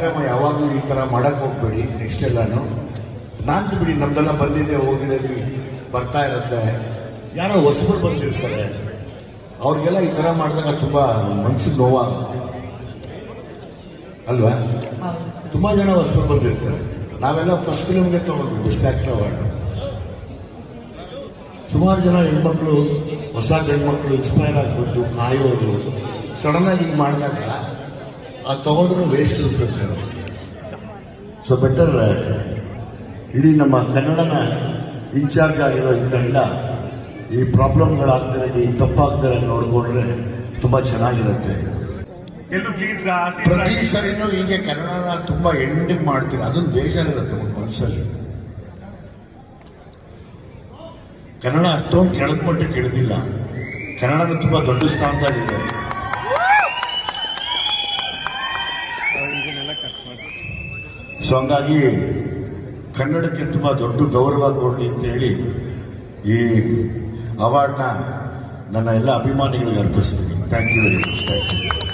ಕಾರ್ಯಕ್ರಮ ಯಾವಾಗಲೂ ಈ ಥರ ಮಾಡಕ್ಕೆ ಹೋಗ್ಬೇಡಿ ನೆಕ್ಸ್ಟ್ ಎಲ್ಲಾನು. ನಾನು ಬಿಡಿ ನಮ್ದೆಲ್ಲ ಬಂದಿದೆ ಹೋಗಿದೆ ಬರ್ತಾ ಇರುತ್ತೆ. ಯಾರೋ ಹೊಸಬರು ಬಂದಿರ್ತಾರೆ. ಅವ್ರಿಗೆಲ್ಲ ಈ ಥರ ಮಾಡಿದಾಗ ತುಂಬ ಮನ್ಸಿಗೆ ನೋವಾಗುತ್ತೆ. ಅಲ್ವಾ? ತುಂಬ ಜನ ಹೊಸಬರು ಬಂದಿರ್ತಾರೆ. ನಾವೆಲ್ಲ ಫಸ್ಟ್ ಫಿಲಮ್ಗೆ ತಗೊಂಡ್ವಿ ಬೆಸ್ಟ್ ಆ್ಯಕ್ಟರ್ ಅವಾರ್ಡ್ ಸುಮಾರು ಜನ ಹೆಣ್ಮಕ್ಳು ಹೊಸ ಗಂಡ್ಮಕ್ಳು ಇನ್ಸ್ಪೈರ್ ಆಗ್ಬಿಟ್ಟು ಕಾಯೋದು. ಸಡನ್ನಾಗಿ ಆಗಿ ಈಗ ಮಾಡಿದಾಗ ಅದು ತಗೊಂಡ್ರು ವೇಸ್ಟ್ ಅನ್ಸುತ್ತೆ ಸೊ ಬೆಟರ್ ಇಡೀ ನಮ್ಮ ಕನ್ನಡನ ಇನ್ಚಾರ್ಜ್ ಆಗಿರೋ ಈ ತಂಡ ಈ ಪ್ರಾಬ್ಲಮ್ಗಳಾಗ್ತಾರೆ ಈ ತಪ್ಪಾಗ್ತಾರೆ ನೋಡಿಕೊಂಡ್ರೆ ತುಂಬ ಚೆನ್ನಾಗಿರುತ್ತೆ. ಪ್ರತಿ ಸರಿನೂ ಹೀಗೆ ಕನ್ನಡನ ತುಂಬ ಎಂಡಿಂಗ್ ಮಾಡ್ತೀವಿ ಅದೊಂದು ಬೇಜಾರಿರುತ್ತೆ ಒಂದು ಮನಸ್ಸಲ್ಲಿ. ಕನ್ನಡ ಅಷ್ಟೊಂದು ಕೆಳದ ಮಟ್ಟಕ್ಕೆ ಇಳಿದಿಲ್ಲ ಕನ್ನಡನ ತುಂಬ ದೊಡ್ಡ ಸ್ಥಾನದಲ್ಲಿದೆ. ಸೊ ಹಂಗಾಗಿ ಕನ್ನಡಕ್ಕೆ ತುಂಬ ದೊಡ್ಡ ಗೌರವ ಕೊಡಲಿ ಅಂತ ಹೇಳಿ ಈ ಅವಾರ್ಡ್ನ ನನ್ನ ಎಲ್ಲ ಅಭಿಮಾನಿಗಳಿಗೆ ಅರ್ಪಿಸ್ತೀನಿ. Thank you very much thank you